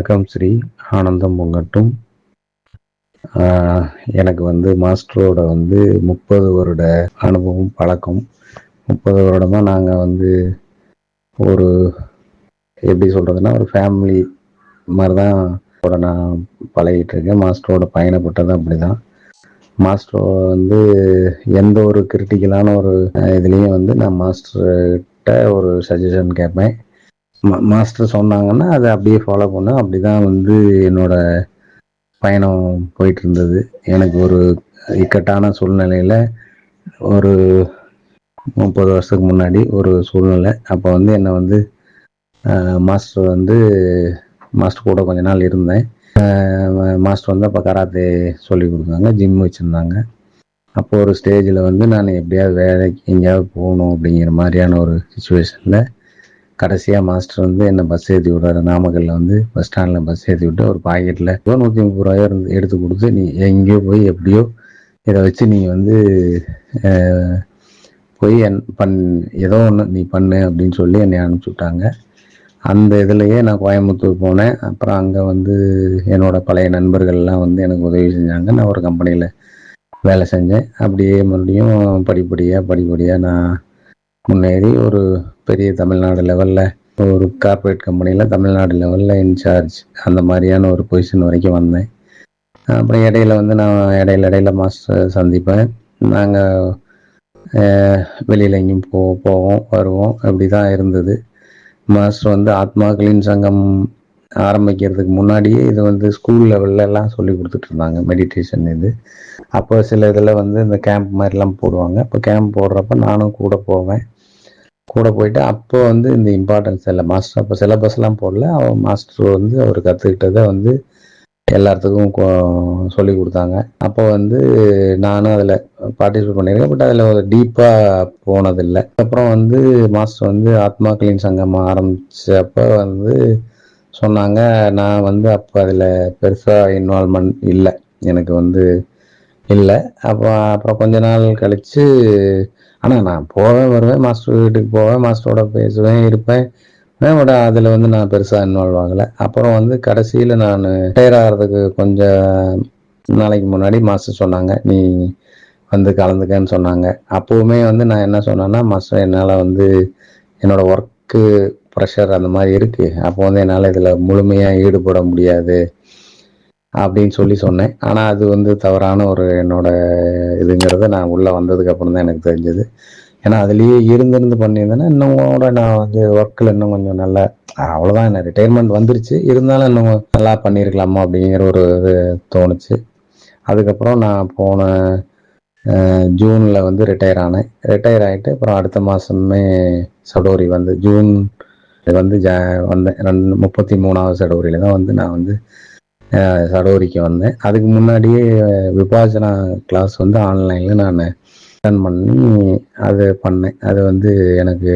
வணக்கம் ஸ்ரீ ஆனந்தம் பொங்கட்டும் எனக்கு வந்து மாஸ்டரோட வந்து முப்பது வருட அனுபவம் பழக்கம். முப்பது வருடமாக நாங்கள் வந்து ஒரு எப்படி சொல்கிறதுனா ஒரு ஃபேமிலி மாதிரி தான் கூட நான் பழகிட்டு இருக்கேன். மாஸ்டரோட பயணப்பட்டது அப்படி தான் மாஸ்டர் வந்து எந்த ஒரு கிரிட்டிக்கலான ஒரு இதுலேயும் வந்து நான் மாஸ்டர்கிட்ட ஒரு சஜஷன் கேட்பேன். மாஸ்டர் சொன்னாங்கன்னா அதை அப்படியே ஃபாலோ பண்ண. அப்படி தான் வந்து என்னோட பயணம் போயிட்டு இருந்தது எனக்கு ஒரு இக்கட்டான சூழ்நிலையில் ஒரு முப்பது வருஷத்துக்கு முன்னாடி ஒரு சூழ்நிலை. அப்போ வந்து என்னை வந்து மாஸ்டர் வந்து மாஸ்டர் கூட கொஞ்ச நாள் இருந்தேன். மாஸ்டர் வந்து அப்போ கராத்தே சொல்லி கொடுத்தாங்க ஜிம் வச்சுருந்தாங்க. அப்போ ஒரு ஸ்டேஜில் வந்து நான் எப்படியாவது வேலைக்கு எங்கேயாவது போகணும் அப்படிங்கிற மாதிரியான ஒரு சுச்சுவேஷனில் கடைசியாக மாஸ்டர் வந்து என்னை பஸ் ஏற்றி விடுறாரு? நாமக்கல்ல வந்து பஸ் ஸ்டாண்டில் பஸ் ஏற்றி விட்டு ஒரு பாக்கெட்டில் நூற்றி முப்பது ரூபாயோ இருந்து எடுத்து கொடுத்து நீ எங்கேயோ போய் எப்படியோ இதை வச்சு நீ வந்து போய் என் பண் ஏதோ ஒன்று நீ பண்ணு அப்படின்னு சொல்லி என்னை அனுப்பிச்சி விட்டாங்க. அந்த இதுலேயே நான் கோயம்புத்தூர் போனேன். அப்புறம் அங்கே வந்து என்னோட பழைய நண்பர்கள்லாம் வந்து எனக்கு உதவி செஞ்சாங்க. நான் ஒரு கம்பெனியில் வேலை செஞ்சேன். அப்படியே மறுபடியும் படிப்படியாக படிப்படியாக நான் முன்னேறி ஒரு பெரிய தமிழ்நாடு லெவலில் ஒரு கார்ப்பரேட் கம்பெனியில் தமிழ்நாடு லெவலில் இன்சார்ஜ் அந்த மாதிரியான ஒரு பொசிஷன் வரைக்கும் வந்தேன். அப்புறம் இடையில வந்து நான் இடையில இடையில மாஸ்டர் சந்திப்பேன். நாங்கள் வெளியில் எங்கேயும் போ போவோம் வருவோம். அப்படி தான் இருந்தது. மாஸ்டர் வந்து ஆத்மாக்களின் சங்கம் ஆரம்பிக்கிறதுக்கு முன்னாடியே இது வந்து ஸ்கூல் லெவல்ல எல்லாம் சொல்லி கொடுத்துட்டு இருந்தாங்க. மெடிடேஷன் இது. அப்போ சில இதில் வந்து இந்த கேம்ப் மாதிரிலாம் போடுவாங்க. அப்போ கேம்ப் போடுறப்ப நானும் கூட போவேன். கூட போயிட்டு அப்போ வந்து இந்த இம்பார்ட்டன்ஸ் இல்லை. மாஸ்டர் அப்போ சிலபஸ்லாம் போடல. அவன் மாஸ்டர் வந்து அவர் கற்றுக்கிட்டதை வந்து எல்லாத்துக்கும் கொ- சொல்லி கொடுத்தாங்க. அப்போ வந்து நானும் அதில் பார்ட்டிசிபேட் பண்ணியிருக்கேன். பட் அதில் ஒரு டீப்பாக போனதில்லை. அப்புறம் வந்து மாஸ்டர் வந்து ஆத்மாக்களின் சங்கம் ஆரம்பித்தப்போ வந்து சொன்னாங்க நான் வந்து அப்போ அதில் பெருசாக இன்வால்மெண்ட் இல்லை. எனக்கு வந்து இல்லை. அப்போ அப்புறம் கொஞ்ச நாள் கழித்து ஆனால் நான் போவேன் வருவேன் மாஸ்டர் வீட்டுக்கு போவேன் மாஸ்டரோட பேசுவேன் இருப்பேன். பட் அதில் வந்து நான் பெருசாக இன்வால்வ் ஆகலை. அப்புறம் வந்து கடைசியில் நான் ரிட்டையர் ஆகிறதுக்கு கொஞ்சம் நாளைக்கு முன்னாடி மாஸ்டர் சொன்னாங்க. நீ வந்து கலந்துக்கன்னு சொன்னாங்க. அப்போவுமே வந்து நான் என்ன சொன்னேன்னா மாஸ்டர் என்னால் வந்து என்னோட ஒர்க்கு ப்ரெஷர் அந்த மாதிரி இருக்குது அப்போ வந்து என்னால் இதில் முழுமையாக ஈடுபட முடியாது. அப்படின்னு சொல்லி சொன்னேன். ஆனால் அது வந்து தவறான ஒரு என்னோட இதுங்கிறத நான் உள்ளே வந்ததுக்கு அப்புறம் தான் எனக்கு தெரிஞ்சது. ஏன்னா அதுலேயே இருந்திருந்து பண்ணியிருந்தேன்னா இன்னும் கூட நான் வந்து ஒர்க்கில் இன்னும் கொஞ்சம் நல்லா அவ்வளோதான் என்ன ரிட்டையர்மெண்ட் வந்துருச்சு. இருந்தாலும் இன்னும் நல்லா பண்ணியிருக்கலாமா அப்படிங்கிற ஒரு இது தோணுச்சு. அதுக்கப்புறம் நான் போன ஜூனில் வந்து ரிட்டையர் ஆனேன். ரிட்டையர் ஆகிட்டு அப்புறம் அடுத்த மாதமே சடோரி வந்து ஜூன் வந்து ஜ வந்தேன். ரெண்டு முப்பத்தி மூணாவது சடோரியில் தான் வந்து நான் வந்து சடோரிக்கு வந்தேன். அதுக்கு முன்னாடியே விபாசனா கிளாஸ் வந்து ஆன்லைனில் நான் அட்டன் பண்ணி அது பண்ணேன். அது வந்து எனக்கு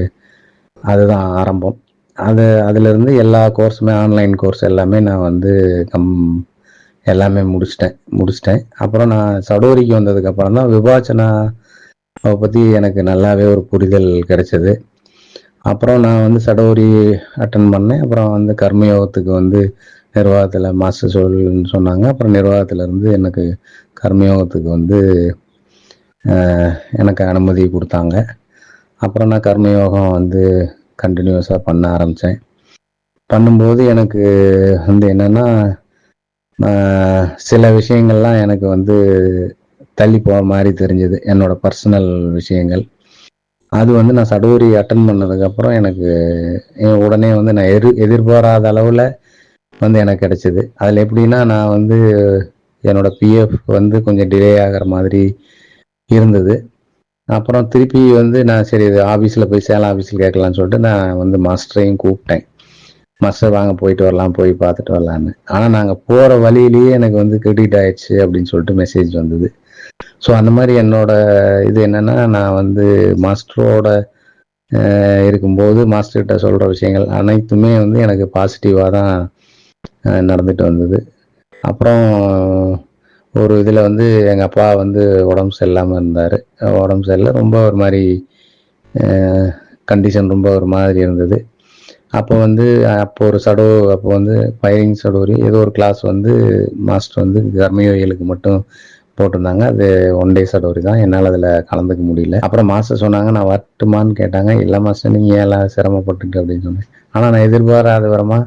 அதுதான் ஆரம்பம். அது அதுலேருந்து எல்லா கோர்ஸுமே ஆன்லைன் கோர்ஸ் எல்லாமே நான் வந்து கம் எல்லாமே முடிச்சிட்டேன். முடிச்சிட்டேன். அப்புறம் நான் சடோரிக்கு வந்ததுக்கப்புறம் தான் விபாச்சனா பற்றி எனக்கு நல்லாவே ஒரு புரிதல் கிடைச்சது. அப்புறம் நான் வந்து சடோரி அட்டன் பண்ணேன். அப்புறம் வந்து கர்மயோகத்துக்கு வந்து நிர்வாகத்தில் மாஸ்டர் சொல்லுன்னு சொன்னாங்க. அப்புறம் நிர்வாகத்தில் இருந்து எனக்கு கர்மயோகத்துக்கு வந்து எனக்கு அனுமதி கொடுத்தாங்க. அப்புறம் நான் கர்மயோகம் வந்து கண்டினியூஸாக பண்ண ஆரம்பித்தேன் பண்ணும்போது எனக்கு வந்து என்னென்னா சில விஷயங்கள்லாம் எனக்கு வந்து தள்ளி போகிற மாதிரி தெரிஞ்சது. என்னோட பர்சனல் விஷயங்கள். அது வந்து நான் சடோரி அட்டன் பண்ணதுக்கப்புறம் எனக்கு உடனே வந்து நான் எதிர் எதிர்பாராத அளவில் வந்து எனக்கு கிடச்சிது. அதில் எப்படின்னா நான் வந்து என்னோட பிஎஃப் வந்து கொஞ்சம் டிலே ஆகிற மாதிரி இருந்தது. அப்புறம் திருப்பி வந்து நான் சரி இது ஆஃபீஸில் போய் சேலம் ஆஃபீஸில் கேட்கலான்னு சொல்லிட்டு நான் வந்து மாஸ்டரையும் கூப்பிட்டேன். மாஸ்டர் வாங்க போயிட்டு வரலாம் போய் பார்த்துட்டு வரலான்னு. ஆனால் நாங்கள் போகிற வழியிலேயே எனக்கு வந்து கிரெடிட் ஆயிடுச்சு அப்படின்னு சொல்லிட்டு மெசேஜ் வந்தது. ஸோ அந்த மாதிரி என்னோட இது என்னன்னா நான் வந்து மாஸ்டரோட இருக்கும்போது மாஸ்டர்கிட்ட சொல்கிற விஷயங்கள் அனைத்துமே வந்து எனக்கு பாசிட்டிவாக தான் நடந்துட்டு வந்தது. அப்புறம் ஒரு இதில் வந்து எங்கள் அப்பா வந்து உடம்பு சரியில்லாமல் இருந்தார். உடம்பு சரியில்லை. ரொம்ப ஒரு மாதிரி கண்டிஷன் ரொம்ப ஒரு மாதிரி இருந்தது. அப்போ வந்து அப்போ ஒரு சடோ அப்போ வந்து ஃபயரிங் சடோரி ஏதோ ஒரு கிளாஸ் வந்து மாஸ்டர் வந்து கர்மயோகிகளுக்கு மட்டும் போட்டிருந்தாங்க. அது ஒன் டே சடோரி தான். என்னால் அதில் கலந்துக்க முடியல. அப்புறம் மாஸ்டர் சொன்னாங்க நான் வரட்டுமான்னு கேட்டாங்க. இல்லை மாஸ்டர் நீங்கள் ஏன் எல்லாம் சிரமப்பட்டுட்டு? அப்படின்னு சொன்னேன். ஆனால் நான் எதிர்பாராத விதமாக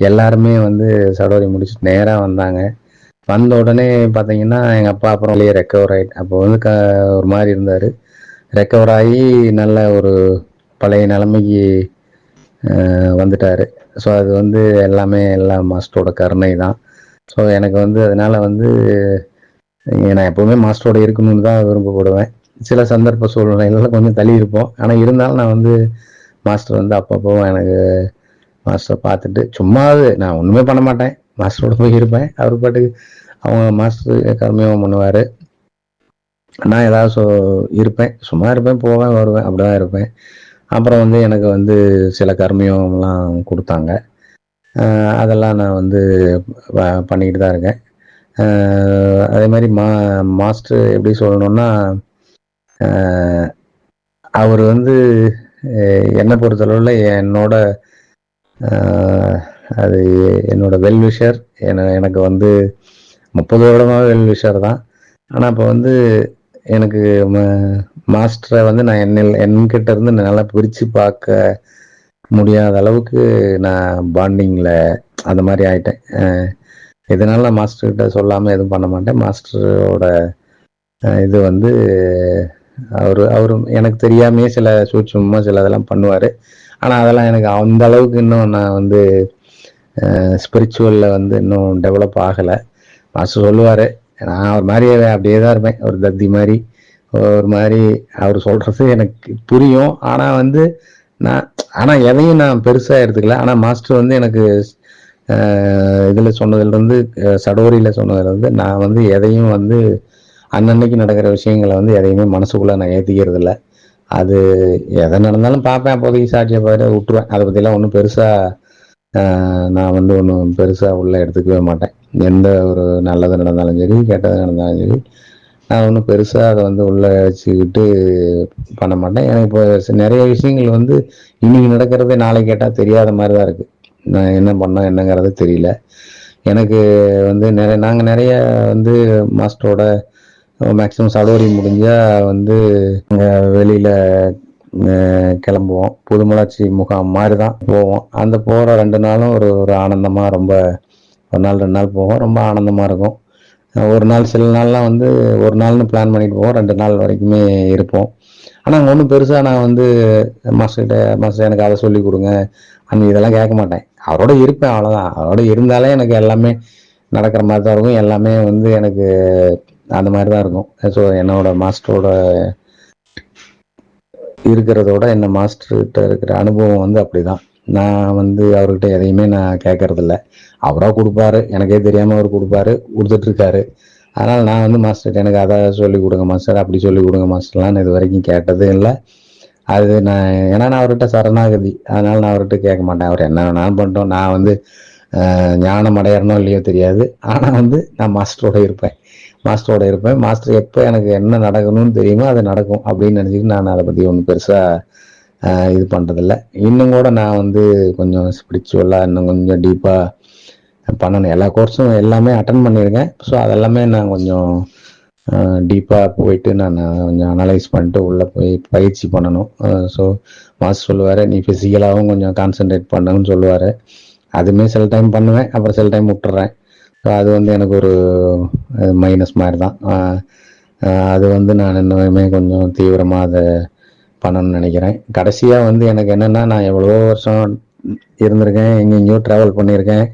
எல்லாருமே வந்து சடோரி முடிச்சுட்டு நேராக வந்தாங்க. வந்த உடனே பார்த்தீங்கன்னா எங்கள் அப்பா அப்புறம் வெளியே ரெக்கவர் ஆகிட்டு அப்போ வந்து க ஒரு மாதிரி இருந்தார். ரெக்கவர் ஆகி நல்ல ஒரு பழைய நிலைமைக்கு வந்துட்டார். ஸோ அது வந்து எல்லாமே எல்லா மாஸ்டரோட கருணை தான் ஸோ எனக்கு வந்து அதனால் வந்து நான் எப்பவுமே மாஸ்டரோட இருக்கணும்னு தான் விரும்பப்படுவேன் சில சந்தர்ப்ப சூழ்நிலைகளில் கொஞ்சம் தள்ளி இருப்போம். ஆனால் இருந்தாலும் நான் வந்து மாஸ்டர் வந்து அப்பப்போ எனக்கு மாஸ்டர் பார்த்துட்டு சும்மாவது நான் ஒன்றுமே பண்ண மாட்டேன். மாஸ்டரோட போய் இருப்பேன். அவர் பாட்டுக்கு அவங்க மாஸ்டர் கர்மியம் பண்ணுவார். நான் ஏதாவது சொ இருப்பேன். சும்மா இருப்பேன் போவேன் வருவேன் அப்படிதான் இருப்பேன். அப்புறம் வந்து எனக்கு வந்து சில கர்மியம்லாம் கொடுத்தாங்க. அதெல்லாம் நான் வந்து ப- பண்ணிக்கிட்டு தான் இருக்கேன். அதே மாதிரி மா மாஸ்டர் எப்படி சொல்லணும்னா அவர் வந்து என்னை பொறுத்தளவில் என்னோட அது என்னோட வெல்விஷர் எனக்கு வந்து முப்பது வருடமாக வெல்விஷர் தான். ஆனால் இப்போ வந்து எனக்கு மாஸ்டரை வந்து நான் என்னில் என்கிட்ட இருந்து நல்லா பிரித்து பார்க்க முடியாத அளவுக்கு நான் பாண்டிங்கில் அந்த மாதிரி ஆயிட்டேன். இதனால நான் மாஸ்டர்கிட்ட சொல்லாமல் எதுவும் பண்ண மாட்டேன். மாஸ்டரோட இது வந்து அவர் அவரும் எனக்கு தெரியாமையே சில சூட்சமாக சில இதெல்லாம் பண்ணுவார். ஆனால் அதெல்லாம் எனக்கு அந்த அளவுக்கு இன்னும் நான் வந்து ஸ்பிரிச்சுவலில் வந்து இன்னும் டெவலப் ஆகலை. மாஸ்டர் சொல்லுவார் நான் ஒரு மாதிரி அப்படியே தான் இருப்பேன். ஒரு தத்தி மாதிரி ஒரு மாதிரி அவர் சொல்கிறது எனக்கு புரியும். ஆனால் வந்து நான் ஆனால் எதையும் நான் பெருசாக எடுத்துக்கல. ஆனால் மாஸ்டர் வந்து எனக்கு இதில் சொன்னதுலேருந்து சடோரியில் சொன்னதுலேருந்து நான் வந்து எதையும் வந்து அன்னன்னைக்கு நடக்கிற விஷயங்களை வந்து எதையுமே மனசுக்குள்ளே நான் ஏற்றிக்கிறது இல்லை அது எதை நடந்தாலும் பார்ப்பேன். அப்போதைக்கு சாட்சியை பார்த்து விட்டுருவேன். அதை பற்றிலாம் ஒன்றும் பெருசாக நான் வந்து ஒன்றும் பெருசாக உள்ளே எடுத்துக்கவே மாட்டேன். எந்த ஒரு நல்லது நடந்தாலும் சரி கெட்டது நடந்தாலும் சரி நான் ஒன்றும் பெருசாக அதை வந்து உள்ளே வச்சுக்கிட்டு பண்ண மாட்டேன். எனக்கு இப்போ நிறைய விஷயங்கள் வந்து இன்னைக்கு நடக்கிறதே நாளைக்கு கேட்டால் தெரியாத மாதிரி தான் இருக்குது நான் என்ன பண்ணோம் என்னங்கிறது தெரியல. எனக்கு வந்து நிறைய நாங்கள் நிறைய வந்து மாஸ்டரோட மேக்ஸிமம் சடோரி முடிஞ்சால் வந்து வெளியில் கிளம்புவோம். புதுமலாட்சி முகாம் மாதிரி தான் போவோம். அந்த போகிற ரெண்டு நாளும் ஒரு ஒரு ஆனந்தமாக ரொம்ப ஒரு நாள் ரெண்டு நாள் போவோம். ரொம்ப ஆனந்தமாக இருக்கும். ஒரு நாள் சில நாள்லாம் வந்து ஒரு நாள்னு பிளான் பண்ணிட்டு போவோம். ரெண்டு நாள் வரைக்குமே இருப்போம். ஆனால் அங்கே ஒன்றும் பெருசாக நான் வந்து மாஸ்டர்கிட்ட மாஸ்டர் எனக்கு அதை சொல்லி கொடுங்க. அந்த இதெல்லாம் கேட்க மாட்டேன். அவரோட இருப்பேன் அவ்வளோதான் அவரோட இருந்தாலே எனக்கு எல்லாமே நடக்கிற மாதிரி தான் இருக்கும். எல்லாமே வந்து எனக்கு அந்த மாதிரி தான் இருக்கும். ஸோ என்னோட மாஸ்டரோட இருக்கிறதோட என்ன மாஸ்டர்கிட்ட இருக்கிற அனுபவம் வந்து அப்படிதான். நான் வந்து அவர்கிட்ட எதையுமே நான் கேட்கறதில்ல அவராக கொடுப்பாரு. எனக்கே தெரியாமல் அவர் கொடுப்பாரு. கொடுத்துட்ருக்காரு. அதனால் நான் வந்து மாஸ்டர் எனக்கு அதை சொல்லி கொடுங்க மாஸ்டர் அப்படி சொல்லி கொடுங்க மாஸ்டர்லாம் நான் இது வரைக்கும் கேட்டதும் இல்லை. அது நான் ஏன்னா நான் அவர்கிட்ட சரணாகதி. அதனால் நான் அவர்கிட்ட கேட்க மாட்டேன். அவர் என்ன வேணாலும் பண்ணிட்டோம். நான் வந்து ஞானம் அடையறனோ இல்லையோ தெரியாது. ஆனால் வந்து நான் மாஸ்டரோட இருப்பேன். மாஸ்டரோட இருப்பேன். மாஸ்டர் எப்போ எனக்கு என்ன நடக்கணும்னு தெரியுமோ அது நடக்கும் அப்படின்னு நினச்சிக்கிட்டு நான் அதை பற்றி ஒன்றும் பெருசாக இது பண்ணுறதில்ல இன்னும் கூட நான் வந்து கொஞ்சம் ஸ்பிரிச்சுவலாக இன்னும் கொஞ்சம் டீப்பாக பண்ணணும். எல்லா கோர்ஸும் எல்லாமே அட்டன் பண்ணியிருக்கேன். ஸோ அதெல்லாமே நான் கொஞ்சம் டீப்பாக போயிட்டு நான் கொஞ்சம் அனலைஸ் பண்ணிட்டு உள்ளே போய் பயிற்சி பண்ணணும். ஸோ மாஸ்டர் சொல்லுவார் நீ ஃபிசிக்கலாகவும் கொஞ்சம் கான்சென்ட்ரேட் பண்ணணும்னு சொல்லுவார். அதுவுமே சில டைம் பண்ணுவேன். அப்புறம் சில டைம் விட்டுறேன் அது வந்து எனக்கு ஒரு மைனஸ் மாதிரி தான் அது வந்து நான் இன்னுமே கொஞ்சம் தீவிரமாக அதை பண்ணணும்னு நினைக்கிறேன். கடைசியாக வந்து எனக்கு என்னென்னா நான் எவ்வளோ வருஷம் இருந்திருக்கேன் எங்கெங்கேயோ ட்ராவல் பண்ணியிருக்கேன்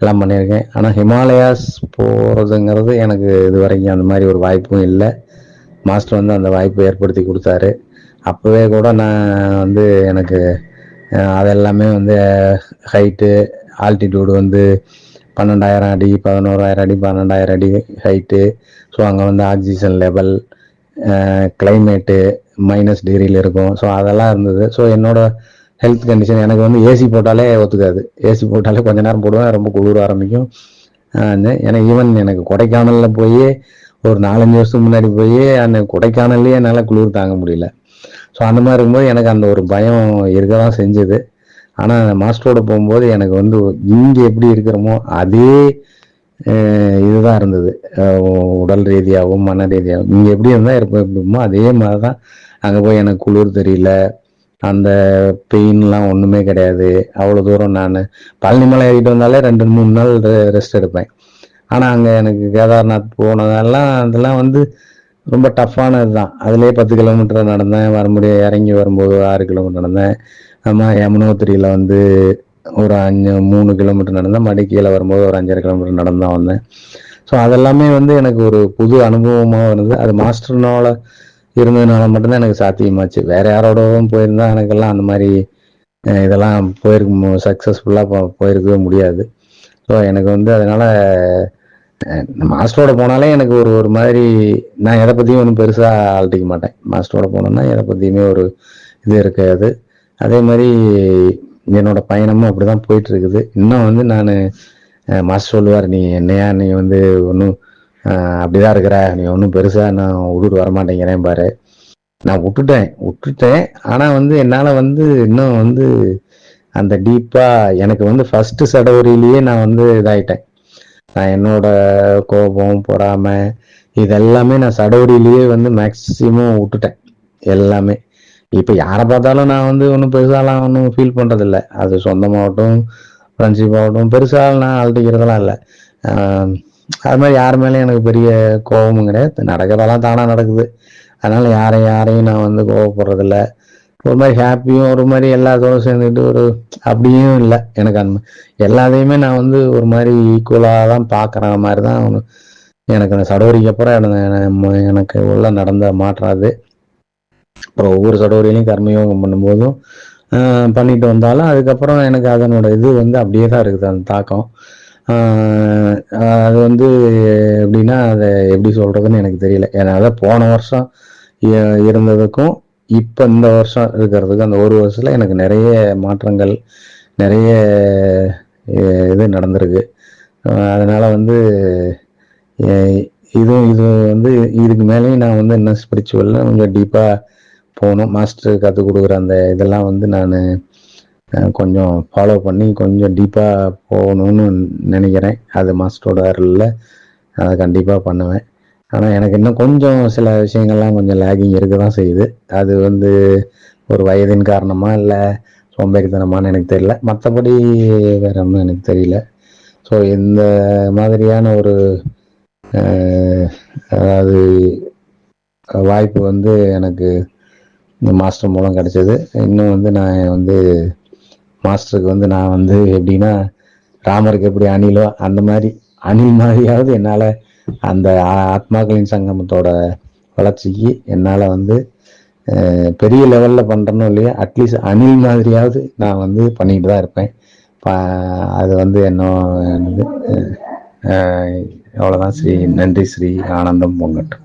எல்லாம் பண்ணியிருக்கேன். ஆனால் ஹிமாலயாஸ் போகிறதுங்கிறது எனக்கு இது வரைக்கும் அந்த மாதிரி ஒரு வாய்ப்பும் இல்லை. மாஸ்டர் வந்து அந்த வாய்ப்பை ஏற்படுத்தி கொடுத்தாரு. அப்போவே கூட நான் வந்து எனக்கு அதெல்லாமே வந்து ஹைட்டு ஆல்டிடியூடு வந்து பன்னெண்டாயிரம் அடி பதினோராயிரம் அடி பன்னெண்டாயிரம் அடி ஹைட்டு ஸோ அங்கே வந்து ஆக்சிஜன் லெவல் கிளைமேட்டு மைனஸ் டிகிரியில் இருக்கும். ஸோ அதெல்லாம் இருந்தது. ஸோ என்னோட ஹெல்த் கண்டிஷன் எனக்கு வந்து ஏசி போட்டாலே ஒத்துக்காது. ஏசி போட்டாலே கொஞ்ச நேரம் போடுவேன் ரொம்ப குளிர ஆரம்பிக்கும். அந்த எனக்கு ஈவன் எனக்கு கொடைக்கானலில் போய் ஒரு நாலஞ்சு வருஷத்துக்கு முன்னாடி போய் அந்த கொடைக்கானல்லையே என்னால் குளிர் தாங்க முடியல. ஸோ அந்த மாதிரி இருக்கும்போது எனக்கு அந்த ஒரு பயம் இருக்க தான் செஞ்சுது. ஆனால் மாஸ்டரோட போகும்போது எனக்கு வந்து இங்கே எப்படி இருக்கிறோமோ அதே இதுதான் இருந்தது. உடல் ரீதியாகவும் மன ரீதியாகவும். இங்கே எப்படி இருந்தால் இருப்போம் எப்படிமோ அதே மாதிரி தான் அங்கே போய் எனக்கு குளிர் தெரியல. அந்த பெயின்லாம் ஒன்றுமே கிடையாது. அவ்வளோ தூரம் நான் பழனி மலை ஏறிட்டு வந்தாலே ரெண்டு மூணு நாள் ரெஸ்ட் எடுப்பேன். ஆனால் அங்கே எனக்கு கேதார்நாத் போனதெல்லாம் அதெல்லாம் வந்து ரொம்ப டஃப்பானது தான் அதுலேயே பத்து கிலோமீட்டர் நடந்தேன். வர முடியும் இறங்கி வரும்போது ஆறு கிலோமீட்டர் நடந்தேன். நம்ம யமுனோத்திரியில் வந்து ஒரு அஞ்சு மூணு கிலோமீட்டர் நடந்தேன் மடி கீழே வரும்போது ஒரு அஞ்சரை கிலோமீட்டர் நடந்து தான் வந்தேன் ஸோ அதெல்லாமே வந்து எனக்கு ஒரு புது அனுபவமாக இருந்தது அது மாஸ்டர்னால இருந்ததுனால மட்டும்தான் எனக்கு சாத்தியமாச்சு. வேற யாரோடவும் போயிருந்தா எனக்கெல்லாம் அந்த மாதிரி இதெல்லாம் போயிருக்க சக்ஸஸ்ஃபுல்லாக போயிருக்கவே முடியாது. ஸோ எனக்கு வந்து அதனால மாஸ்டரோட போனாலே எனக்கு ஒரு ஒரு மாதிரி நான் எதை பற்றியும் ஒன்றும் பெருசாக அழட்டிக்க மாட்டேன். மாஸ்டரோட போனோன்னா எதை பற்றியுமே ஒரு இது இருக்காது. அதே மாதிரி என்னோட பயணமும் அப்படிதான் போயிட்டு இருக்குது இன்னும் வந்து நான் மாஸ்டர் சொல்லுவார் நீ என்னையா நீ வந்து ஒன்றும் அப்படிதான் இருக்கிற நீ ஒன்றும் பெருசாக நான் விட்டுட்டு வரமாட்டேங்கிறேன் பாரு. நான் விட்டுட்டேன் விட்டுட்டேன். ஆனால் வந்து என்னால் வந்து இன்னும் வந்து அந்த டீப்பாக எனக்கு வந்து ஃபர்ஸ்ட் சடவரியிலேயே நான் வந்து இதாயிட்டேன். நான் என்னோட கோபம் பொறாமை இதெல்லாமே நான் சடவரியிலேயே வந்து மேக்சிமம் விட்டுட்டேன். எல்லாமே. இப்போ யாரை பார்த்தாலும் நான் வந்து ஒன்றும் பெருசாலாம் ஒன்றும் ஃபீல் பண்ணுறதில்ல அது சொந்தமாகட்டும் ஃப்ரெண்ட்ஷிப் ஆகட்டும் பெருசாக நான் அழட்டிக்கிறதெல்லாம் இல்லை. அது மாதிரி யார் மேலேயும் எனக்கு பெரிய கோபமும் கிடையாது. நடக்கிறதெல்லாம் தானாக நடக்குது. அதனால யாரையும் யாரையும் நான் வந்து கோவப்படுறதில்ல ஒரு மாதிரி ஹாப்பியும் ஒரு மாதிரி எல்லாத்தோடும் சேர்ந்துட்டு ஒரு அப்படியும் இல்லை. எனக்கு அந்த எல்லாத்தையுமே நான் வந்து ஒரு மாதிரி ஈக்குவலாக தான் பார்க்குற மாதிரி தான் எனக்கு அந்த சடவரிக்கு அப்புறம் எனக்கு- உள்ள நடந்த மாற்றாது அப்புறம் ஒவ்வொரு சடவரியிலையும் கர்மயோகம் பண்ணும்போதும் பண்ணிட்டு வந்தாலும் அதுக்கப்புறம் எனக்கு அதனோட இது வந்து அப்படியே தான் இருக்குது அந்த தாக்கம். அது வந்து எப்படின்னா அதை எப்படி சொல்றதுன்னு எனக்கு தெரியல. ஏன்னா போன வருஷம் இ- இருந்ததுக்கும் இப்போ இந்த வருஷம் இருக்கிறதுக்கும் அந்த ஒரு வருஷத்தில் எனக்கு நிறைய மாற்றங்கள் நிறைய இது நடந்திருக்கு. அதனால் வந்து இதுவும் இது வந்து இதுக்கு மேலேயும் நான் வந்து இன்னும் ஸ்பிரிச்சுவலில் கொஞ்சம் டீப்பாக போகணும். மாஸ்டர் கற்றுக் கொடுக்குற அந்த இதெல்லாம் வந்து நான் கொஞ்சம் ஃபாலோ பண்ணி கொஞ்சம் டீப்பாக போகணும்னு நினைக்கிறேன். அது மாஸ்டரோட அருளில் அதை கண்டிப்பாக பண்ணுவேன். ஆனால் எனக்கு இன்னும் கொஞ்சம் சில விஷயங்கள்லாம் கொஞ்சம் லேகிங் இருக்க தான் செய்யுது. அது வந்து ஒரு வயதின் காரணமாக இல்லை சோம்பேறித்தனமான்னு எனக்கு தெரியல. மற்றபடி வேற ஒன்றும் எனக்கு தெரியல. ஸோ இந்த மாதிரியான ஒரு அதாவது வாய்ப்பு வந்து எனக்கு இந்த மாஸ்டர் மூலம் கிடைச்சது. இன்னும் வந்து நான் வந்து மாஸ்டருக்கு வந்து நான் வந்து எப்படின்னா ராமருக்கு எப்படி அணிலோ அந்த மாதிரி அணில் மாதிரியாவது என்னால் அந்த ஆத்மாக்களின் சங்கமத்தோட வளர்ச்சிக்கு என்னால் வந்து பெரிய லெவலில் பண்ணுறனோ இல்லையா அட்லீஸ்ட் அணில் மாதிரியாவது நான் வந்து பண்ணிட்டு தான் இருப்பேன். அது வந்து என்ன என்னது அவ்வளோதான் ஸ்ரீ நன்றி ஸ்ரீ ஆனந்தம் பொங்கட்டும்.